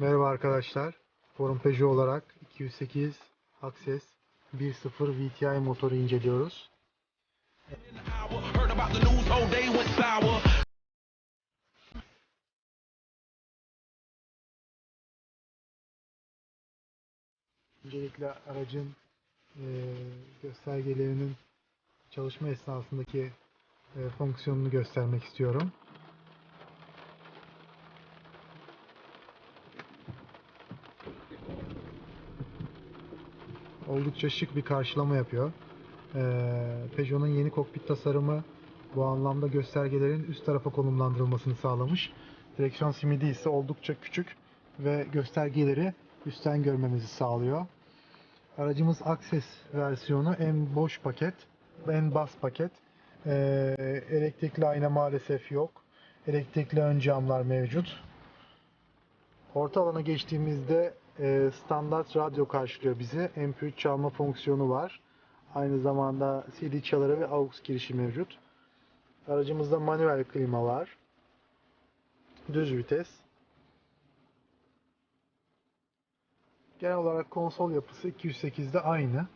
Merhaba arkadaşlar. Forum Peugeot olarak 208 Access 1.0 VTI motoru inceliyoruz. Öncelikle aracın eee, göstergelerinin çalışma esnasındaki eee, fonksiyonunu göstermek istiyorum. Oldukça şık bir karşılama yapıyor. Eee, Peugeot'un yeni kokpit tasarımı bu anlamda göstergelerin üst tarafa konumlandırılmasını sağlamış. Direksiyon simidi ise oldukça küçük ve göstergeleri üstten görmemizi sağlıyor. Aracımız Access versiyonu en boş paket, en bas paket. Ee, elektrikli ayna maalesef yok. Elektrikli ön camlar mevcut. Orta alana geçtiğimizde e, standart radyo karşılıyor bizi. MP3 çalma fonksiyonu var. Aynı zamanda CD çaları ve AUX girişi mevcut. Aracımızda manuel klima var. Düz vites. Genel olarak konsol yapısı 208'de aynı.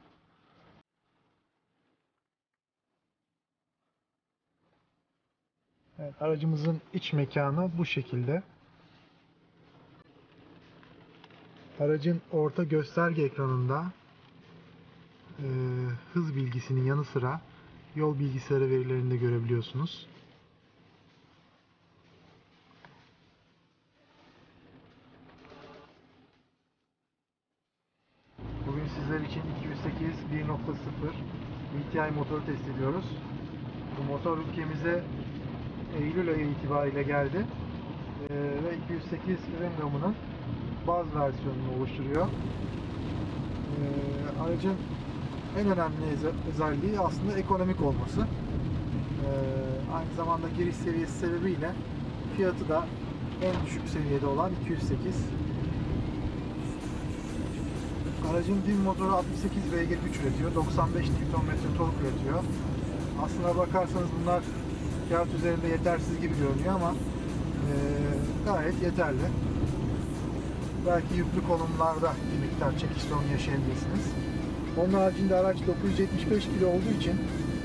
Evet, aracımızın iç mekanı bu şekilde. Aracın orta gösterge ekranında e, hız bilgisinin yanı sıra yol bilgisayarı verilerini de görebiliyorsunuz. Bugün sizler için 208 1.0 VTI motoru test ediyoruz. Bu motor ülkemize Eylül ayı itibariyle geldi. Ee, ve 208 ürün gamının baz versiyonunu oluşturuyor. Ee, aracın en önemli öze- özelliği aslında ekonomik olması. Ee, aynı zamanda giriş seviyesi sebebiyle fiyatı da en düşük seviyede olan 208 Aracın din motoru 68 beygir güç üretiyor. 95 Nm tork üretiyor. Aslına bakarsanız bunlar kağıt üzerinde yetersiz gibi görünüyor ama gayet yeterli. Belki yüklü konumlarda bir miktar çekiş sorunu yaşayabilirsiniz. Onun haricinde araç 975 kilo olduğu için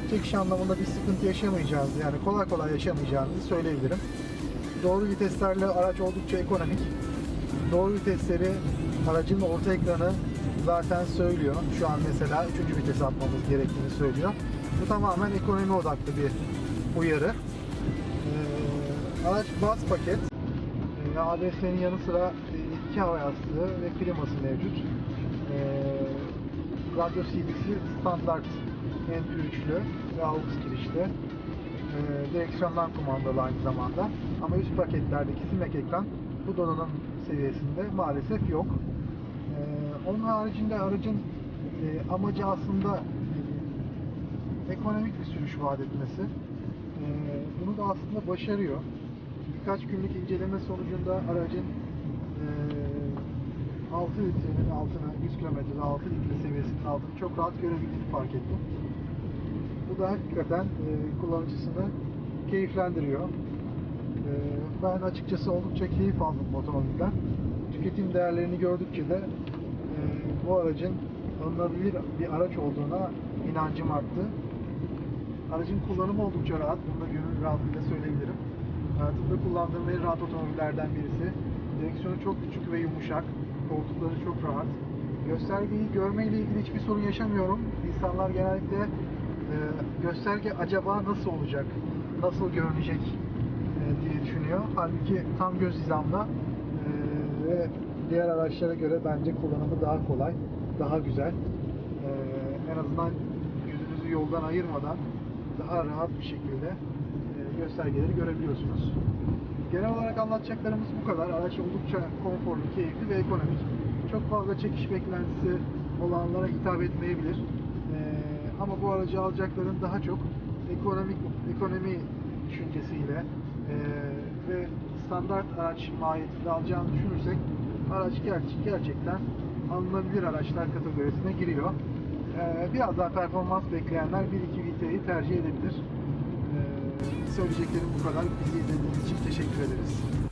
çekiş anlamında bir sıkıntı yaşamayacağınızı yani kolay kolay yaşamayacağınızı söyleyebilirim. Doğru viteslerle araç oldukça ekonomik. Doğru vitesleri aracın orta ekranı zaten söylüyor. Şu an mesela 3. vitese atmamız gerektiğini söylüyor. Bu tamamen ekonomi odaklı bir uyarı. Araç bas paket. Ee, ABS'nin yanı sıra e, iki hava yastığı ve kliması mevcut. Ee, radyo CD'si standart MP3'lü ve AUX girişli. Ee, direksiyondan kumandalı aynı zamanda. Ama üst paketlerdeki simek ekran bu donanım seviyesinde maalesef yok. Onun haricinde aracın e, amacı aslında e, ekonomik bir sürüş vaat etmesi. Bunu da aslında başarıyor. Birkaç günlük inceleme sonucunda aracın e, 6 litrenin altına, 100 kilometrede 6 litre seviyesinin altını çok rahat görebildiğini fark ettim. Bu da hakikaten e, kullanıcısını keyiflendiriyor. E, ben açıkçası oldukça keyif aldım otomobilden. Tüketim değerlerini gördükçe de e, bu aracın alınabilir bir araç olduğuna inancım arttı. Aracın kullanımı oldukça rahat. Bunu da gönül rahatlığıyla söyleyebilirim. Hayatımda kullandığım en rahat otomobillerden birisi. Direksiyonu çok küçük ve yumuşak. Koltukları çok rahat. Göstergeyi görme ile ilgili hiçbir sorun yaşamıyorum. İnsanlar genellikle e, gösterge acaba nasıl olacak, nasıl görünecek e, diye düşünüyor. Halbuki tam göz hizamda e, ve diğer araçlara göre bence kullanımı daha kolay, daha güzel. E, en azından gözünüzü yoldan ayırmadan daha rahat bir şekilde göstergeleri görebiliyorsunuz. Genel olarak anlatacaklarımız bu kadar. Araç oldukça konforlu, keyifli ve ekonomik. Çok fazla çekiş beklentisi olanlara hitap etmeyebilir. Ee, ama bu aracı alacakların daha çok ekonomik ekonomi düşüncesiyle e, ve standart araç mahiyetinde alacağını düşünürsek araç ger- gerçekten alınabilir araçlar kategorisine giriyor. Ee, biraz daha performans bekleyenler 1-2 VT'yi tercih edebilir. Söyleyeceklerim bu kadar. Bizi izlediğiniz için teşekkür ederiz.